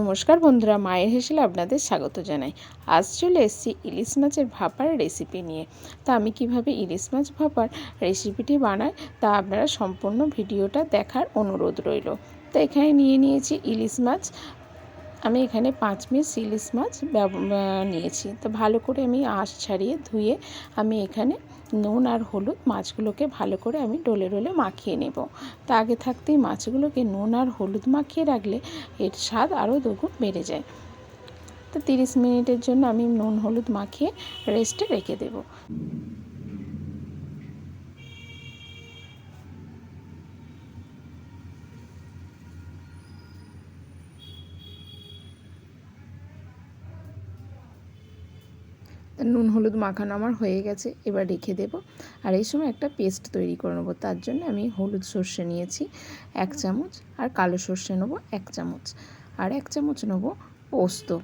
নমস্কার বন্ধুরা, মায়ের হেসেলে আপনাদের স্বাগত জানাই। আজ চলে এসেছি ইলিশ মাছের ভাপার রেসিপি নিয়ে। তা আমি কীভাবে ইলিশ মাছ ভাপার রেসিপিটি বানাই, তা আপনারা সম্পূর্ণ ভিডিওটা দেখার অনুরোধ রইল। তো এখানে নিয়ে নিয়েছি ইলিশ মাছ। আমি এখানে পাঁচ পিস ইলিশ মাছ নিয়েছি। তো ভালো করে আমি আঁশ ছাড়িয়ে ধুয়ে আমি এখানে নুন আর হলুদ মাছগুলোকে ভালো করে আমি ডলে ডলে মাখিয়ে নেব। তা আগে থাকতেই মাছগুলোকে নুন আর হলুদ মাখিয়ে রাখলে এর স্বাদ আরও দুগুণ বেড়ে যায়। তো তিরিশ মিনিটের জন্য আমি নুন হলুদ মাখিয়ে রেস্টে রেখে দেবো। নুন, হলুদ মাখানো আমার হয়ে গেছে, এবার রেখে দেব। আর এই সময় একটা পেস্ট তৈরি করে নেব, তার জন্য আমি হলুদ সর্ষে নিয়েছি এক চামচ আর কালো সর্ষে নেব এক চামচ। আর এক চামচ নেব পোস্ত।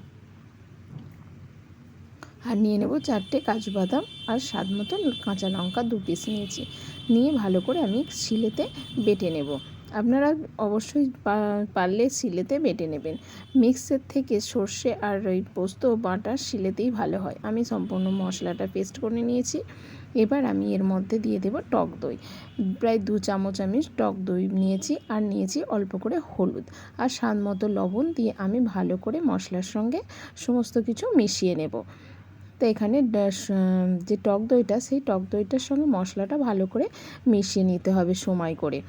আর নিয়ে নেব চারটে কাজু বাদাম আর স্বাদ মতো কাঁচা লঙ্কা দু পিস নিয়েছি। নিয়ে ভালো করে আমি শিলেতে বেটে নেব। আপনারা অবশ্যই পারলে শিলেতে বেটে নেবেন। মিক্সের থেকে সর্ষে আর ওই পোস্ত বাটা শিলেতেই ভালো হয়। আমি সম্পূর্ণ মশলাটা পেস্ট করে নিয়েছি। এবার আমি এর মধ্যে দিয়ে দেব টক দই। প্রায় দু চামচ আমি টক দই নিয়েছি আর নিয়েছি অল্প করে হলুদ। আর স্বাদ মতো লবণ দিয়ে আমি ভালো করে মশলার সঙ্গে সমস্ত কিছু মিশিয়ে নেব। তো এখানে যে টক দইটা, সেই টক দইটার সঙ্গে মশলাটা ভালো করে মিশিয়ে নিতে হবে সময় করে।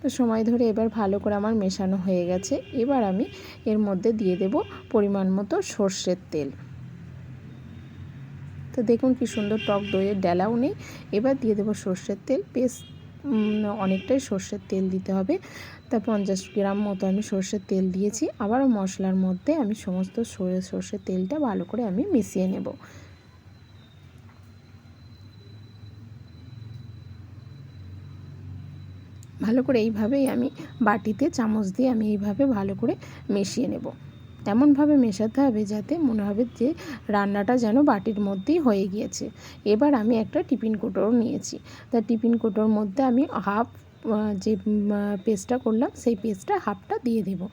তো সময় ধরে এবার ভালো করে আমার মেশানো হয়ে গেছে। এবার আমি এর মধ্যে দিয়ে দেব পরিমাণ মতো সর্ষের তেল। তো দেখুন কি সুন্দর টক দইয়ের ডেলাও নেই। এবার দিয়ে দেবো সর্ষের তেল। বেশ অনেকটাই সর্ষের তেল দিতে হবে। তা পঞ্চাশ গ্রাম মতো আমি সর্ষের তেল দিয়েছি। আবারও মশলার মধ্যে আমি সমস্ত সর্ষের তেলটা ভালো করে আমি মিশিয়ে নেব। ভালো করে এইভাবেই আমি বাটিতে চামচ দিয়ে আমি এইভাবে ভালো করে মিশিয়ে নেব। এমনভাবে মেশাতে হবে যাতে মনে হবে যে রান্নাটা যেন বাটির মধ্যেই হয়ে গিয়েছে। এবার আমি একটা টিফিন কোটোর নিয়েছি। তা টিফিন কোটোর মধ্যে আমি হাফ যে পেস্টটা করলাম, সেই পেস্টটা হাফটা দিয়ে দেবো।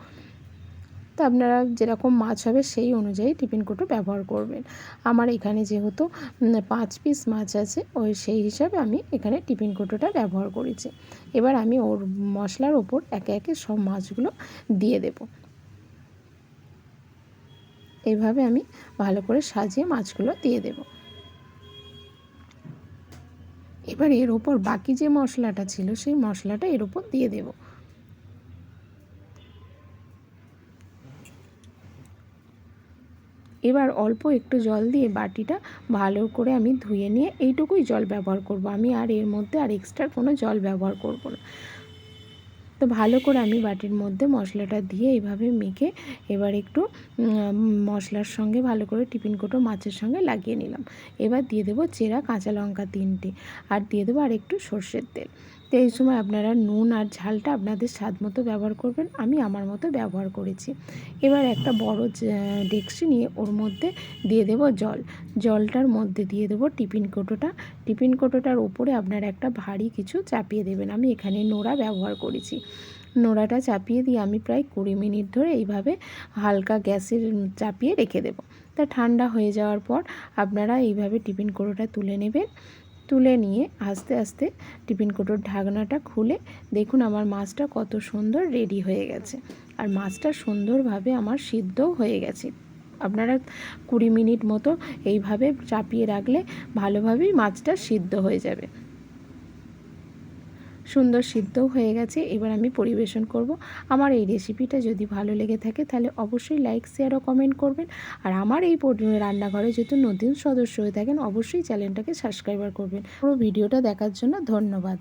তো আপনারা যেরকম মাছ হবে সেই অনুযায়ী টিফিন কোটো ব্যবহার করবেন। আমার এখানে যেহেতু পাঁচ পিস মাছ আছে, ওই সেই হিসাবে আমি এখানে টিফিন কোটোটা ব্যবহার করেছি। এবার আমি ওর মশলার ওপর একে একে সব মাছগুলো দিয়ে দেব। এইভাবে আমি ভালো করে সাজিয়ে মাছগুলো দিয়ে দেব। এবার এর ওপর বাকি যে মশলাটা ছিল, সেই মশলাটা এর ওপর দিয়ে দেবো। এবার অল্প একটু জল দিয়ে বাটিটা ভালো করে আমি ধুয়ে নিয়ে এইটুকুই জল ব্যবহার করব। আমি আর এর মধ্যে আর এক্সট্রা কোনো জল ব্যবহার করব না। তো ভালো করে আমি বাটির মধ্যে মশলাটা দিয়ে এইভাবে মেখে এবার একটু মশলার সঙ্গে ভালো করে টিফিন কোটো মাছের সঙ্গে লাগিয়ে নিলাম। এবার দিয়ে দেবো চেরা কাঁচা লঙ্কা তিনটে। আর দিয়ে দেবো আর একটু সর্ষের তেল। তো এই সময় আপনারা নুন আর ঝালটা আপনাদের স্বাদ মতো ব্যবহার করবেন, আমি আমার মতো ব্যবহার করেছি। এবার একটা বড় ডেকসি নিয়ে ওর মধ্যে দিয়ে দেব জল। জলটার মধ্যে দিয়ে দেবো টিফিন কোটোটা। টিফিন কোটোটার উপরে আপনারা একটা ভারী কিছু চাপিয়ে দেবেন, আমি এখানে নোড়া ব্যবহার করেছি। নোড়াটা চাপিয়ে দিয়ে আমি প্রায় কুড়ি মিনিট ধরে এইভাবে হালকা গ্যাসের চাপিয়ে রেখে দেবো। তা ঠান্ডা হয়ে যাওয়ার পর আপনারা এইভাবে টিফিন কোটোটা তুলে নেবেন। তুলে নিয়ে আস্তে আস্তে টিফিন কোটোর ঢাকনাটা খুলে দেখুন আমার মাছটা কত সুন্দর রেডি হয়ে গেছে। আর মাছটা সুন্দরভাবে আমার সিদ্ধও হয়ে গেছে। আপনারা কুড়ি মিনিট মতো এইভাবে চাপিয়ে রাখলে ভালোভাবেই মাছটা সিদ্ধ হয়ে যাবে। সুন্দর সিদ্ধ হয়ে গেছে, এবার আমি পরিবেশন করব। আমার এই রেসিপিটা যদি ভালো লেগে থাকে তাহলে অবশ্যই লাইক শেয়ার ও কমেন্ট করবেন। আর আমার এই রান্নাঘরে যেহেতু নতুন সদস্য হয়ে থাকেন, অবশ্যই চ্যানেলটাকে সাবস্ক্রাইবার করবেন। পুরো ভিডিওটা দেখার জন্য ধন্যবাদ।